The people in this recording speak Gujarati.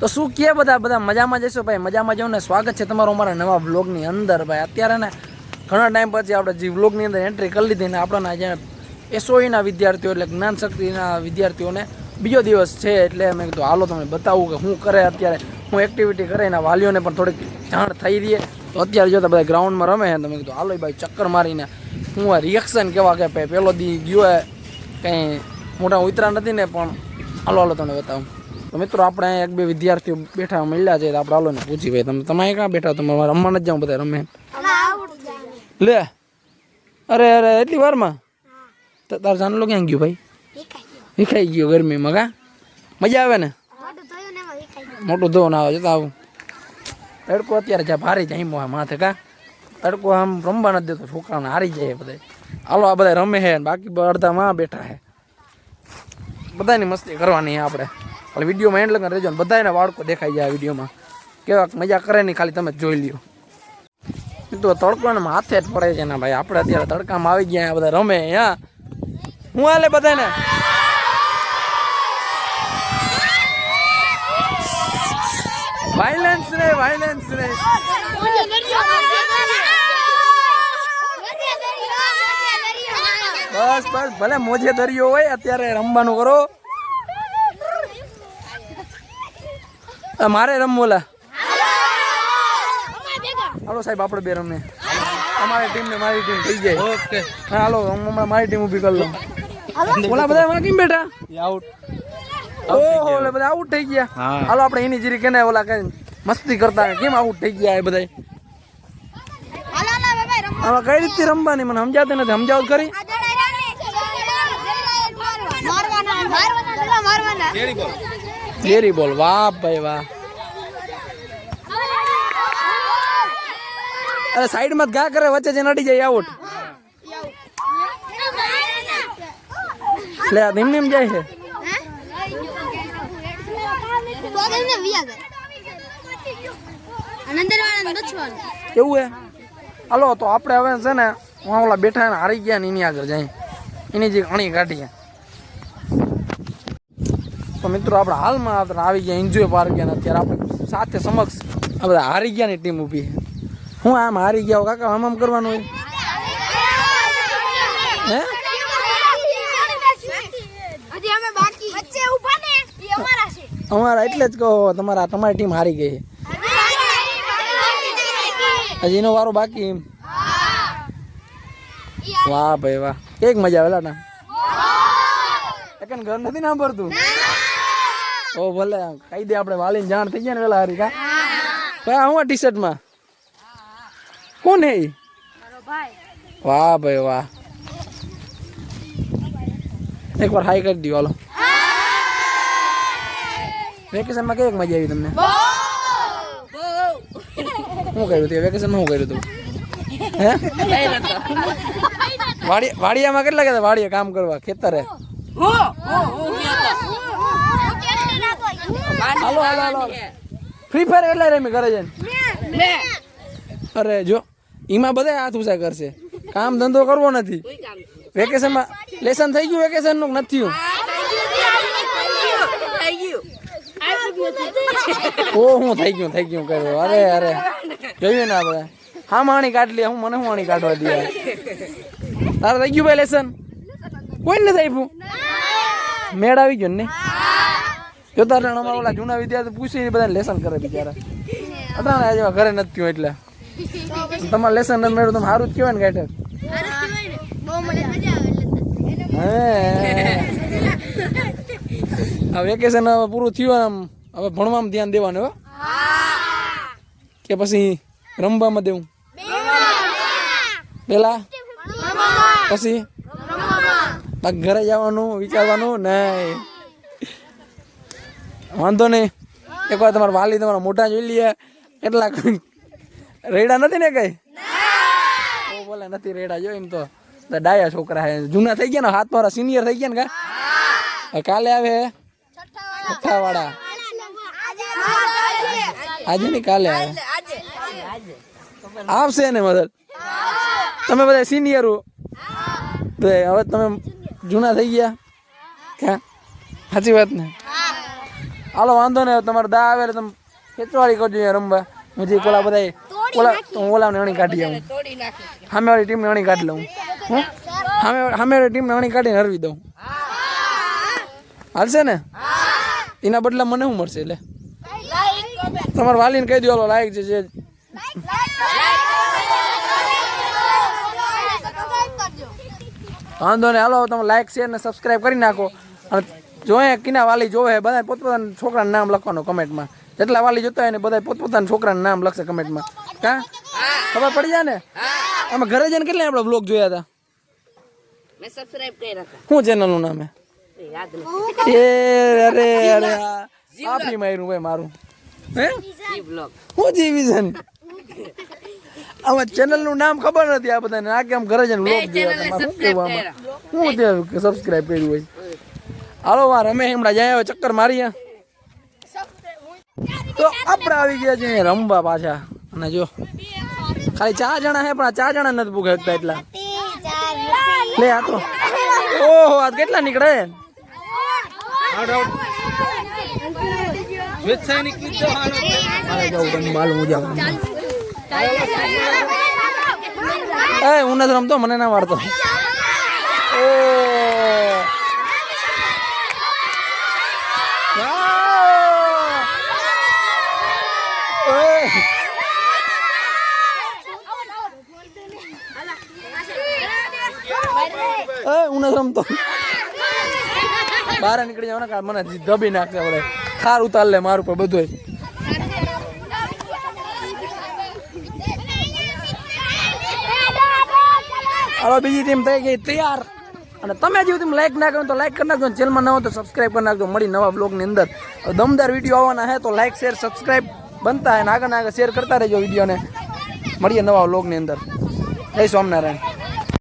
તો શું કે બધા? બધા મજામાં જશો ભાઈ? મજામાં જવું ને? સ્વાગત છે તમારું અમારા નવા વ્લોગની અંદર ભાઈ. અત્યારે ને ઘણા ટાઈમ પછી આપણે જે વ્લોગની અંદર એન્ટ્રી કરી લીધી ને આપણા જે એસઓઈના વિદ્યાર્થીઓ એટલે જ્ઞાન શક્તિના વિદ્યાર્થીઓને બીજો દિવસ છે એટલે મેં કીધું, હાલો, તમને બતાવું કે હું કરે અત્યારે? હું એક્ટિવિટી કરે? એના વાલીઓને પણ થોડીક જાણ થઈ રહી તો અત્યારે જો બધા ગ્રાઉન્ડમાં રમે છે તો મેં કીધું, હાલો ભાઈ, ચક્કર મારીને હું આ રિએક્શન કેવા કે ભાઈ? પેલો દી ગયો કંઈ મોટા ઉતરા નથી ને પણ, હાલો હાલો, તમને બતાવું. તો મિત્રો આપણે એક બે વિદ્યાર્થીઓ બેઠા મળ્યા છે. આપણે હાલો ને પૂછી ભાઈ, તમે તમે ક્યાં બેઠા તમારે રમવા નથી જાઉં બધા, રમે. લે. અરે અરે, એટલી વારમાં? તો, તારે જાનલો ક્યાં ગયું ભાઈ? વિખાઈ ગયો ગરમીમાં કા? મજા આવે ને? મોટું ધોવું ના આવે, જતા આવું. તડકો અત્યારે જ્યાં ભારે જાય આ માથે કા? તડકો આમ રમવા નથી દેતો છોકરાઓને હારી જાય બધા હાલો, આ બધા રમે છે બાકી અડધા માં બેઠા છે બધાની મસ્તી કરવાની આપણે. એટલે વિડીયોમાં એન્ડ લગન રહેજો ને બાળકો દેખાઈ જાય વિડીયોમાં. કેવા મજા કરે નહીં, ખાલી તમે જોઈ લ્યો. તો તડકોને માથે જ પડે છે ને ભાઈ. આપણે અત્યારે તડકામાં આવી ગયા બધા રમે, હા. હું હાલે બધાને? વાયલેન્સ રે વાયલેન્સ રે. બસ બસ, ભલે મોજે દરિયો હોય, અત્યારે રમવાનું કરો આ મારે રમવું લા હાલો સાહેબ આપણે બે રમે અમારી ટીમ ને મારી ટીમ થઈ જાય. ઓકે. હાલો હું હમણાં મારી ટીમ ઊભી કરી લઉં. ઓલા બધા એમાં કેમ બેઠા? આઉટ ઓહો ઓલા બધા આઉટ થઈ ગયા. હા. હાલો આપણે એની જીરી કેને ઓલા કઈ મસ્તી કરતા કેમ આઉટ થઈ ગયા એ બધા આમાં કઈ રીતે રમવાની? મને સમજાતી નથી. સમજાવ મારવાના ખરી કેરી બોલ વાહ ભાઈ વાહ અરે સાઈડમાં ઘા કરે વચ્ચે જઈને અડી જાય, આઉટ. લે ધીમ ધીમ જાય છે. કેવું હે? હાલો, તો આપણે હવે છે ને, હું ઓલા બેઠા હારી ગયા ને એની આગળ જાય એની જે અણી કાઢીએ તો મિત્રો આપણે હાલમાં આપણે આવી ગયા એન્જોય પાર્ક ગયા અત્યારે આપણે સાથે સમક્ષ આપણે હારી ગયાની ટીમ ઊભી છે. હું આમ હારી ગયા કાકા આમ આમ કરવાનું હોય? હે? અમારા એટલે જ કહો તમારા તમારી ટીમ હારી ગઈ હજી એનો વારો બાકી એમ? વાહ ભાઈ વાહ. કેક મજા આવેલા ના. એકન ઘર નથી ના ભરતું ઓ ભલે કહી દે આપણે વાલીને જાણ થઈ ગયા ને વેલા હારી કા? ભાઈ હું ટી શર્ટમાં કોણ હે વાહ ભાઈ વાહ. એક વાર હાઈ કરી દો હાલો. વેકેશનમાં કેવી મજા આવી તમને? શું કર્યું તે? વેકેશનમાં શું કર્યું તું? હે? વાડિયામાં કેટલા ગયા વાડિયા કામ કરવા ખેતરે? હાલો હાલો હાલો. ફ્રી ફાયર કેટલા રમી કરે છે અરે જો એમાં બધા હાથ ઉછા કરશે. કામ ધંધો કરવો નથી. વેકેશનમાં લેસન થઈ ગયું વેકેશનનું? નથી ઓ હું થઈ ગયું થઈ ગયું કર્યું. અરે અરે. જોયું ને આપણે. હા માણી કાઢ લે હું મને હું માણી કાઢવા દે? તારે થઈ ગયું ભાઈ લેસન કોઈ નથી આપ્યું? મેળ આવી ગયો ને? જોતા અમારા ઓલા જૂના વિદ્યાર્થી પૂછીને બધા લેસન કરે બિચારા. અત્યારે આજે ઘરે નથી થયું એટલે. તમારે લેસન નથી મેળવું તમે સારું જ કહેવાય ને ગાઈટર આ વેકેશન હવે પૂરું થયું આમ. હવે ભણવામાં ધ્યાન દેવાનું હવે કે પછી રમવામાં દેવું? પેલા? પછી? ઘરે જવાનું, વિચારવાનું? નહીં. વાંધો નહીં. એકવાર તમારા વાલી તમારા મોટા જોઈ લઈએ. કેટલા રેડા નથી ને કઈ? ઓ બોલે નથી રેડા જો એમ તો. ડાયા છોકરા હે. જૂના થઈ ગયા ને, હાથ મારા સિનિયર થઈ ગયા ને કા? કાલે આવે છઠ્ઠા વાળા આજે નહીં કાલે આવે? આવશે ને મદદ? તમે બધા સિનિયરો તો હવે તમે જૂના થઈ ગયા? ક્યાં સાચી વાત ને? હાલો વાંધો નહીં તમારે દા આવે એટલે તમે ખેતવાડી કરજો અહીંયા રમવા. હું જે કોલા બધા ઓલા હું ઓલાને અણી કાઢી આવું. તોડી નાખી. સામે વાળી ટીમને અણી કાઢી લઉં. હું? સામે સામેવાળી ટીમને અણી કાઢીને હરવી દઉં. હાલશે ને? એના બદલા મને શું મળશે એટલે તમારે વાલીને કહી દો હાલો લાયક છે જે વાંધો ને હાલો તમે લાઈક શેર ને સબસ્ક્રાઈબ કરી નાખો. અને જોઈએ કિના વાલી જોવે બધા પોતપોતાના છોકરાનું નામ લખવાનું કમેન્ટમાં. જેટલા વાલી જોતા હોય ને બધા પોતપોતાના છોકરાનું નામ લખશે કમેન્ટમાં. કા? ખબર પડી જાય ને અમે ઘરે જઈને કેટલા આપણે બ્લોગ જોયા હતા? મેં સબસ્ક્રાઇબ કર્યા હતા. શું ચેનલનું નામ હે? એ યાદ નથી. એ અરે અરે આપી માર્યું ભાઈ મારું. હે? બ્લોગ શું જીવી છે ને? આમાં ચેનલનું નામ ખબર નથી આ બધાને. આ કેમ ઘરે જઈને બ્લોગ જોયા હતા. શું તે સબસ્ક્રાઇબ કર્યું હોય? હાલો વા રમે હમણાં જાય આવે ચક્કર મારીએ તો આપણે આવી ગયા છે રમવા પાછા. અને જો ખાલી ચાર જણા હે પણ ચાર જણા નથી ભૂખે શકતા એટલા. લે આ તો. ઓહો આ કેટલા નીકળે? હું નથી રમતો મને ના વાળતો ઓ એ હું નથી રમતો. બહાર નીકળી જાવ ને મને દબી નાખે આપણે ખાર ઉતાર લે મારું પર બધું હાલો, બીજી ટીમ થઈ ગઈ તૈયાર. અને તમે જેવું તેમ લાઈક ના કરો તો લાઈક કરી નાખજો ચેનલમાં ન હો તો સબસ્ક્રાઈબ કરી નાખજો. મળી નવા બ્લોગની અંદર. દમદાર વીડિયો આવવાના હે તો લાઈક શેર સબસ્ક્રાઈબ બનતા હે અને આગળ આગળ શેર કરતા રહેજો વિડીયોને મળીએ નવા બ્લોગની અંદર. જય સ્વામિનારાયણ.